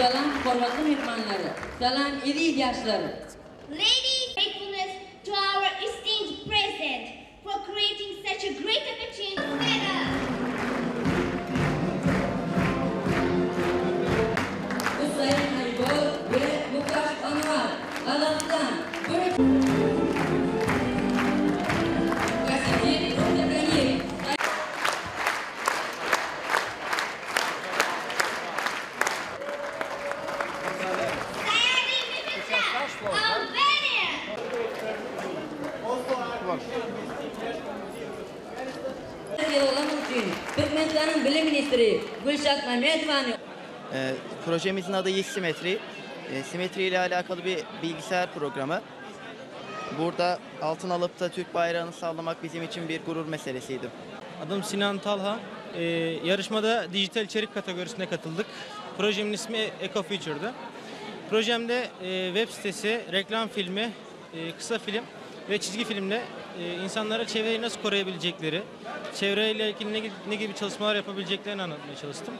Salam hurmatli mehmonlar. Salam iri yoshlar. Ladies, thankfulness to our esteemed president for creating such a great opportunity. Hüseyin Aybol ve Lukas Anwar. Allah'tan bir Türkmenistan'ın bilim ministri Gülşat Mehmetovani Ee, projemizin adı Yiş Simetri. Ee, simetri ile alakalı bir bilgisayar programı. Burada altın alıp da Türk bayrağını sağlamak bizim için bir gurur meselesiydi. Adım Sinan Talha. Ee, yarışmada dijital içerik kategorisine katıldık. Projemin ismi EcoFuture'dı. Projemde e, web sitesi, reklam filmi, e, kısa film ve çizgi filmle e, insanlara çevreyi nasıl koruyabilecekleri, çevreyle ilgili ne ne gibi çalışmalar yapabileceklerini anlatmaya çalıştım.